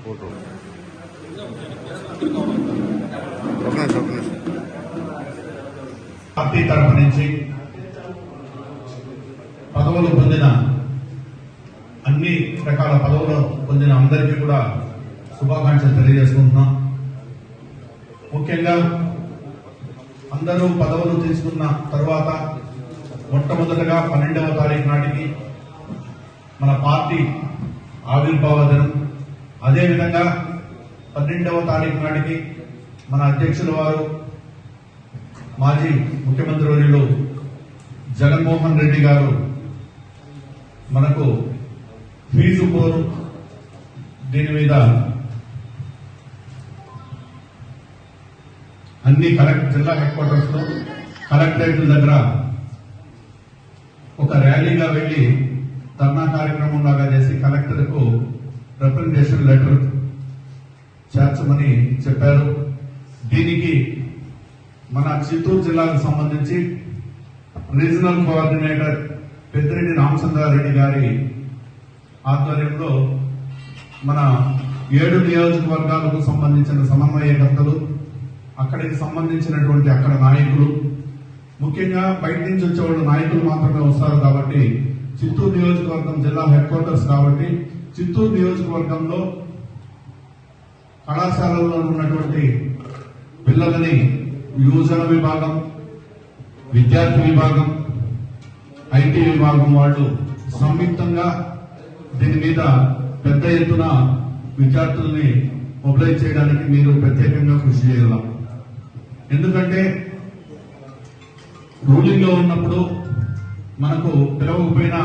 Photo ఒక నిమిషం ఒక నిమిషం పార్టీ తరఫు నుంచి పదవులు పొందిన అన్ని రకాల పదవులు పొందిన అందరికీ కూడా శుభాకాంక్షలు తెలియజేసుకుంటున్నాం. ముఖ్యంగా అందరూ పదవులు తీసుకున్న తర్వాత మొట్టమొదటగా పన్నెండవ తారీఖు నాటికి మన పార్టీ ఆవిర్భావ దినం. అదేవిధంగా పన్నెండవ తారీఖు నాటికి మన అధ్యక్షుల వారు మాజీ ముఖ్యమంత్రి వర్యులు జగన్మోహన్ రెడ్డి గారు మనకు ఫీజు కోరు. దీని మీద అన్ని కలెక్ట్ జిల్లా హెడ్ క్వార్టర్స్లో కలెక్టరేట్ల దగ్గర ఒక ర్యాలీగా వెళ్ళి ధర్నా కార్యక్రమం లాగా చేసి కలెక్టర్కు రిప్రజెంటేషన్ లెటర్ చేర్చమని చెప్పారు. దీనికి మన చిత్తూరు జిల్లాకు సంబంధించి రీజనల్ కోఆర్డినేటర్ పెద్దిరెడ్డి రామచంద్రారెడ్డి గారి ఆధ్వర్యంలో మన ఏడు నియోజకవర్గాలకు సంబంధించిన సమన్వయకర్తలు అక్కడికి సంబంధించినటువంటి అక్కడ నాయకులు ముఖ్యంగా బయట నుంచి వచ్చేవాళ్ళు నాయకులు మాత్రమే వస్తారు కాబట్టి చిత్తూరు నియోజకవర్గం జిల్లా హెడ్ క్వార్టర్స్ కాబట్టి చిత్తూరు నియోజకవర్గంలో కళాశాలలో ఉన్నటువంటి పిల్లలని యువజన విభాగం విద్యార్థి విభాగం ఐటీ విభాగం వాళ్ళు సంయుక్తంగా దీని మీద పెద్ద ఎత్తున విద్యార్థుల్ని మొబిలైజ్ చేయడానికి మీరు ప్రత్యేకంగా కృషి చేయగలం ఎందుకంటే రూలింగ్లో ఉన్నప్పుడు మనకు పిలవకపోయినా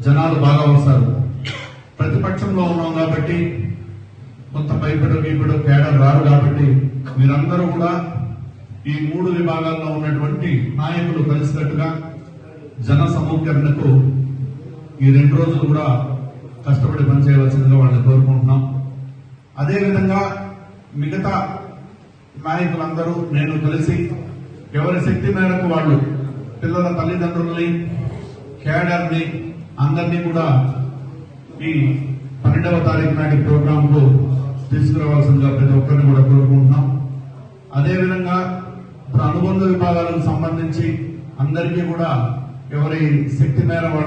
జనాలు బాగా వస్తారు. ప్రతిపక్షంలో ఉన్నాం కాబట్టి కొంత భయపడు గీపడు కేడర్ రారు కాబట్టి మీరందరూ కూడా ఈ మూడు విభాగాల్లో ఉన్నటువంటి నాయకులు కలిసినట్టుగా జన సమూహీకరణకు ఈ రెండు రోజులు కూడా కష్టపడి పనిచేయవలసిందిగా వాళ్ళని కోరుకుంటున్నాం. అదేవిధంగా మిగతా నాయకులందరూ నేను కలిసి ఎవరి శక్తి మేరకు వాళ్ళు పిల్లల తల్లిదండ్రుల్ని కేడర్ని అందరినీ కూడా ఈ పన్నెండవ తారీఖు నాటి ప్రోగ్రాంకు తీసుకురావాల్సిందిగా ప్రతి ఒక్కరిని కూడా కోరుకుంటున్నాం. అదేవిధంగా అనుబంధ విభాగాలకు సంబంధించి అందరికీ కూడా ఎవరి శక్తి మేర వాళ్ళు